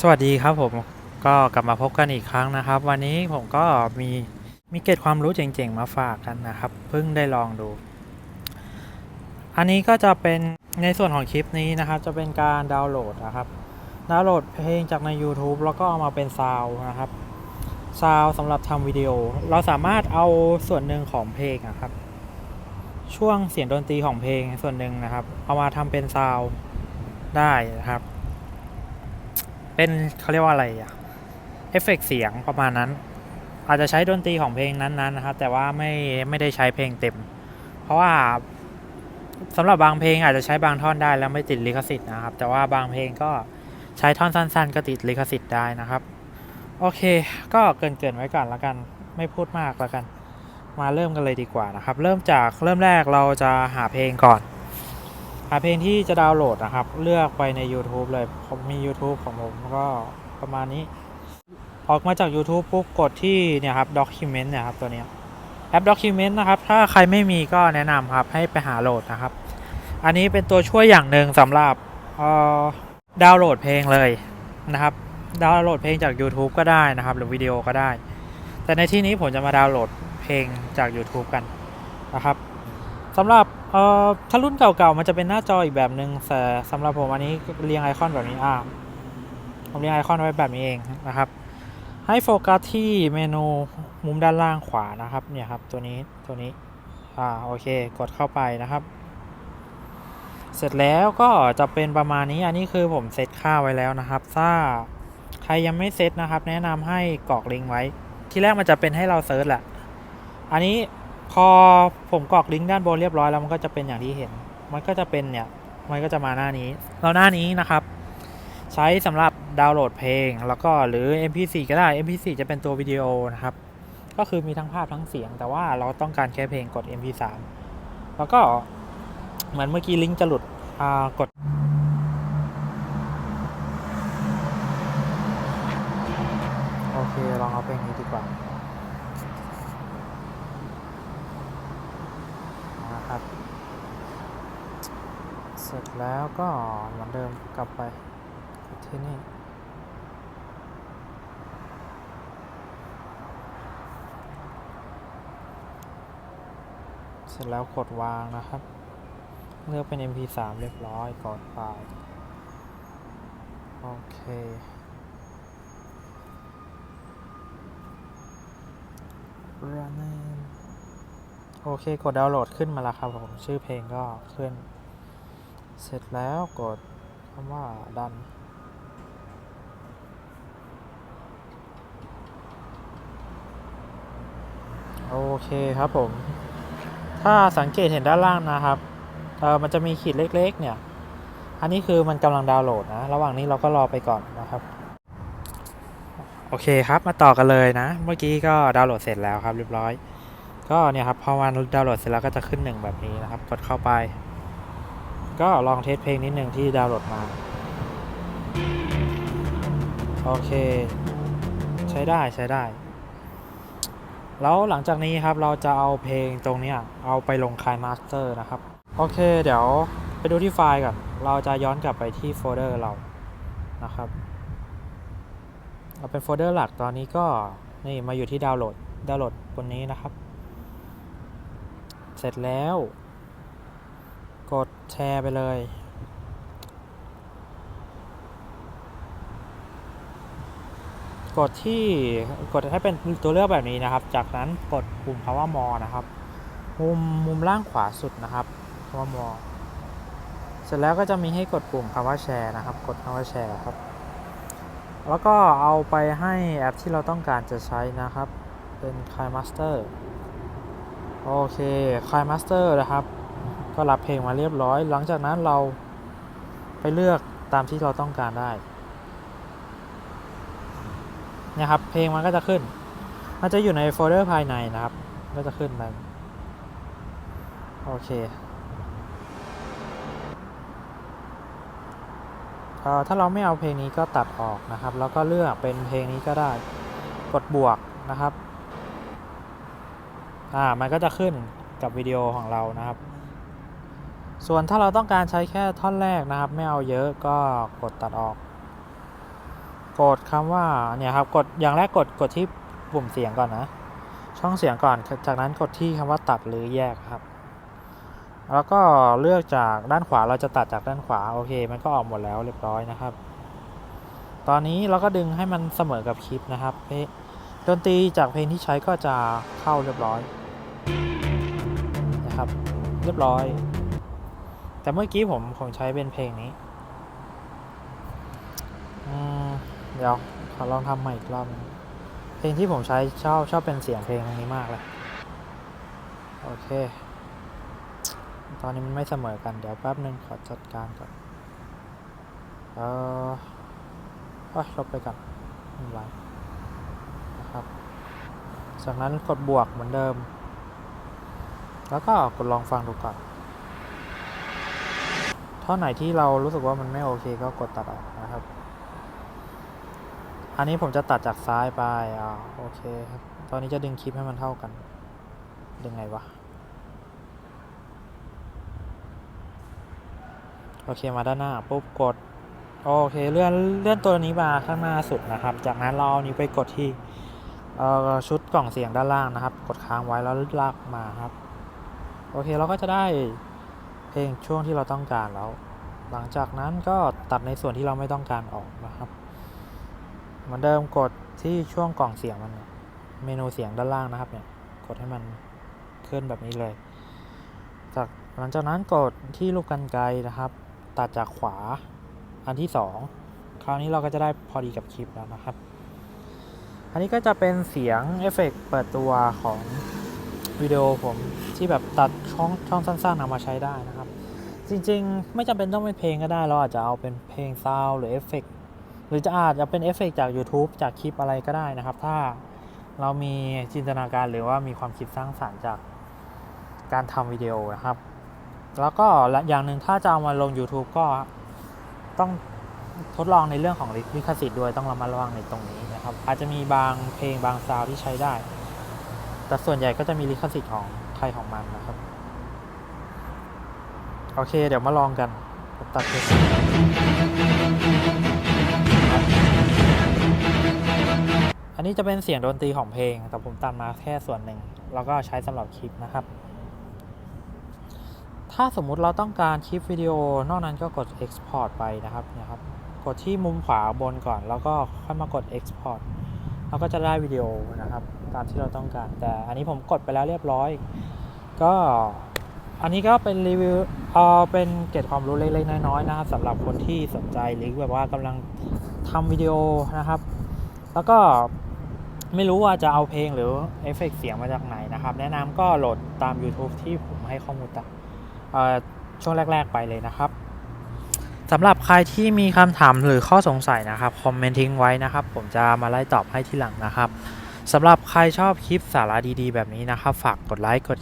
สวัสดีครับผมก็กลับมาพบกันอีกครั้งนะครับ วันนี้ผมก็มีมีเกร็ดความรู้เจ๋งๆมาฝากกันนะครับ เพิ่งได้ลองดู อันนี้ก็จะเป็นในส่วนของคลิปนี้นะครับ จะเป็นการดาวน์โหลดนะครับดาวน์โหลดเพลงจากใน YouTube แล้วก็เอามาเป็นซาวนะครับซาวสำหรับทำวิดีโอ เราสามารถเอาส่วนหนึ่งของเพลงนะครับ ช่วงเสียงดนตรีของเพลงส่วนหนึ่งนะครับ เอามาทำเป็นซาวได้นะครับ เป็นเขาเรียกว่าอะไรอะเอฟเฟกต์เสียงประมาณนั้น อาจจะใช้ดนตรีของเพลงนั้นๆนะครับแต่ว่าไม่ไม่ได้ใช้เพลงเต็ม เพราะว่าสำหรับบางเพลงอาจจะใช้บางท่อนได้แล้วไม่ติดลิขสิทธิ์นะครับ แต่ว่าบางเพลงก็ใช้ท่อนสั้น ๆ ก็ติดลิขสิทธิ์ได้นะครับ โอเค ก็เกรินๆไว้ก่อนล้วกัน ไม่พูดมากล้วกัน มาเริ่มกันเลยดีกว่านะครับ เริ่มจากเริ่มแรกเราจะหาเพลงก่อน หาเพลงที่จะดาวน์โหลดนะครับ เลือกไปใน YouTube เลยผมมี YouTube ของผมก็ประมาณนี้ ออกมาจาก YouTube ปุ๊บกดที่เนี่ยครับ Document เนี่ยครับตัวนี้แอป Document นะครับ ถ้าใครไม่มีก็แนะนำครับให้ไปหาโหลดนะครับ อันนี้เป็นตัวช่วยอย่างหนึ่งสำหรับดาวน์โหลดเพลงเลยนะครับ ดาวน์โหลดเพลงจาก YouTube ก็ได้นะครับ หรือวิดีโอก็ได้ แต่ในที่นี้ผมจะมาดาวน์โหลดเพลงจาก YouTube กันนะครับ สำหรับเอ่อถ้ารุ่นเก่าๆมันจะเป็นหน้าจออีกแบบหนึ่งแต่สำหรับผมอันนี้เรียงไอคอนแบบนี้อ่าผมเรียงไอคอนไว้แบบนี้เองนะครับ ให้โฟกัสที่เมนูมุมด้านล่างขวานะครับเนี่ยครับตัวนี้ตัวนี้อ่าโอเคกดเข้าไปนะครับ เสร็จแล้วก็จะเป็นประมาณนี้อันนี้คือผมเซตค่าไว้แล้วนะครับ ถ้าใครยังไม่เซตนะครับ แนะนำให้กรอกลิงก์ไว้ ที่แรกมันจะเป็นให้เราเซิร์ชแหละอันนี้ พอผมกรอกลิงก์ด้านบนเรียบร้อยแล้วมันก็จะเป็นอย่างที่เห็น มันก็จะเป็นเนี่ยมันก็จะมาหน้านี้แล้วหน้านี้นะครับ ใช้สำหรับดาวน์โหลดเพลง แล้วก็หรือ MP4 ก็ได้ MP4 จะเป็นตัววิดีโอนะครับ ก็คือมีทั้งภาพทั้งเสียง แต่ว่าเราต้องการแค่เพลงกด MP3 แล้วก็เหมือนเมื่อกี้ลิงก์จะหลุดกดโอเคลองเอาเพลงนี้ดีกว่า นะ ครับ เสร็จแล้วก็เหมือนเดิมกลับไปที่นี่เสร็จแล้วกดวางนะครับ เลือกเป็น MP3 เรียบร้อยกดไปโอเค running โอเค กดดาวน์โหลดขึ้นมาแล้วครับผม ชื่อเพลงก็ขึ้น เสร็จแล้วกดคำว่าดัน โอเคครับผม ถ้าสังเกตเห็นด้านล่างนะครับเออมันจะมีขีดเล็ก ๆ เนี่ย อันนี้คือมันกำลังดาวน์โหลดนะ ระหว่างนี้เราก็รอไปก่อนนะครับ โอเคครับ มาต่อกันเลยนะ เมื่อกี้ก็ดาวน์โหลดเสร็จแล้วครับเรียบร้อย ก็เนี่ยครับพอมันดาวน์โหลดเสร็จแล้วก็จะขึ้นหนึ่งแบบนี้นะครับ กดเข้าไป ก็ลองเทสเพลงนิดหนึ่งที่ดาวน์โหลดมา โอเค ใช้ได้ใช้ได้ แล้วหลังจากนี้ครับเราจะเอาเพลงตรงนี้เอาไปลงคายมาสเตอร์นะครับ โอเค เดี๋ยวไปดูที่ไฟล์ก่อน เราจะย้อนกลับไปที่โฟลเดอร์เรานะครับเอาเป็นโฟลเดอร์หลักตอนนี้ก็นี่มาอยู่ที่ดาวน์โหลดดาวน์โหลดบนนี้นะครับ เสร็จแล้ว กดแชร์ไปเลย กดที่กดให้เป็นตัวเลือกแบบนี้นะครับ จากนั้นกดปุ่มคำว่า more นะครับ มุมมุมล่างขวาสุดนะครับคำว่า more เสร็จแล้วก็จะมีให้กดปุ่มคำว่าแชร์นะครับ กดคำว่าแชร์ครับ แล้วก็เอาไปให้แอปที่เราต้องการจะใช้นะครับ เป็น k i Master โอเค k i Master นะครับ ก็รับเพลงมาเรียบร้อย หลังจากนั้นเราไปเลือกตามที่เราต้องการได้เนี่ยครับ เพลงมันก็จะขึ้น มันจะอยู่ในโฟลเดอร์ภายในนะครับ ก็จะขึ้นไปโอเคถ้าเราไม่เอาเพลงนี้ก็ตัดออกนะครับ แล้วก็เลือกเป็นเพลงนี้ก็ได้ กดบวกนะครับ อ่ามันก็จะขึ้นกับวิดีโอของเรานะครับ ส่วนถ้าเราต้องการใช้แค่ท่อนแรกนะครับ ไม่เอาเยอะก็กดตัดออก กดคำว่าเนี่ยครับกดอย่างแรกกดกดที่ปุ่มเสียงก่อนนะ ช่องเสียงก่อน จากนั้นกดที่คำว่าตัดหรือแยกครับ แล้วก็เลือกจากด้านขวาเราจะตัดจากด้านขวาโอเค มันก็ออกหมดแล้วเรียบร้อยนะครับ ตอนนี้เราก็ดึงให้มันเสมอกับคลิปนะครับเพ ดนตรีจากเพลงที่ใช้ก็จะเข้าเรียบร้อยนะครับ เรียบร้อย แต่เมื่อกี้ผมผมใช้เป็นเพลงนี้เดี๋ยวขอลองทำใหม่อีกรอบเพลงที่ผมใช้ชอบชอบเป็นเสียงเพลงตรงนี้มากเลย โอเค ตอนนี้มันไม่เสมอกัน เดี๋ยวแป๊บนึงขอจัดการก่อน เออโอ้ยลบไปก่อนไม่เป็นไรนะครับ จากนั้นกดบวกเหมือนเดิม แล้วก็กดลองฟังดูก่อนท่อนไหนที่เรารู้สึกว่ามันไม่โอเคก็กดตัดออกนะครับ อันนี้ผมจะตัดจากซ้ายไปอ่าโอเคครับ ตอนนี้จะดึงคลิปให้มันเท่ากัน ดึงไงวะ โอเคมาด้านหน้าปุ๊บกด โอเคเลื่อนเลื่อนตัวนี้มาข้างหน้าสุดนะครับ จากนั้นเราเอานี้ไปกดที่ ชุดกล่องเสียงด้านล่างนะครับ กดค้างไว้แล้วลากมาครับ โอเคเราก็จะได้เพลงช่วงที่เราต้องการแล้ว หลังจากนั้นก็ตัดในส่วนที่เราไม่ต้องการออกนะครับ เหมือนเดิมกดที่ช่วงกล่องเสียงมัน เมนูเสียงด้านล่างนะครับเนี่ยกดให้มันขึ้นแบบนี้เลย จากหลังจากนั้นกดที่ลูกกันไกนะครับ ตัดจากขวาอันที่สองคราวนี้เราก็จะได้พอดีกับคลิปแล้วนะครับ อันนี้ก็จะเป็นเสียงเอฟเฟกต์เปิดตัวของวิดีโอผมที่แบบตัดช่องช่องสั้นๆนำมาใช้ได้นะครับ จริงๆ ไม่จำเป็นต้องเป็นเพลงก็ได้ เราอาจจะเอาเป็นเพลงซาวหรือเอฟเฟกต์หรือจะอาจจะเป็นเอฟเฟกต์จาก YouTube จากคลิปอะไรก็ได้นะครับ ถ้าเรามีจินตนาการหรือว่ามีความคิดสร้างสรรค์จากการทำวิดีโอนะครับ แล้วก็อย่างหนึ่งถ้าจะเอามาลง YouTube ก็ต้อง ทดลองในเรื่องของลิขสิทธิ์ด้วยต้องระมัดระวังในตรงนี้นะครับ อาจจะมีบางเพลงบางซาวที่ใช้ได้ แต่ส่วนใหญ่ก็จะมีลิขสิทธิ์ของใครของมันนะครับ โอเค เดี๋ยวมาลองกันตัดเพลงอันนี้จะเป็นเสียงดนตรีของเพลง แต่ผมตัดมาแค่ส่วนหนึ่ง แล้วก็ใช้สำหรับคลิปนะครับ ถ้าสมมุติเราต้องการคลิปวิดีโอนอกนั้นก็กด export ไปนะครับนี่ยครับ กดที่มุมขวาบนก่อน แล้วก็ค่อยมากด export เราก็จะได้วิดีโอนะครับ ตามที่เราต้องการ แต่อันนี้ผมกดไปแล้วเรียบร้อย ก็อันนี้ก็เป็นรีวิวเออเป็นเกร็ดความรู้เล็กๆน้อยๆนะครับสำหรับคนที่สนใจหรือแบบว่ากำลังทำวิดีโอนะครับ แล้วก็ไม่รู้ว่าจะเอาเพลงหรือเอฟเฟกต์เสียงมาจากไหนนะครับ แนะนำก็โหลดตาม YouTube ที่ผมให้ข้อมูลต่อช่วงแรก ๆ ไปเลยนะครับ สำหรับใครที่มีคำถามหรือข้อสงสัยนะครับ คอมเมนต์ทิ้งไว้นะครับ ผมจะมาไล่ตอบให้ที่หลังนะครับสำหรับใครชอบคลิปสาระดีๆ แบบนี้นะครับ ฝากกดไลค์กด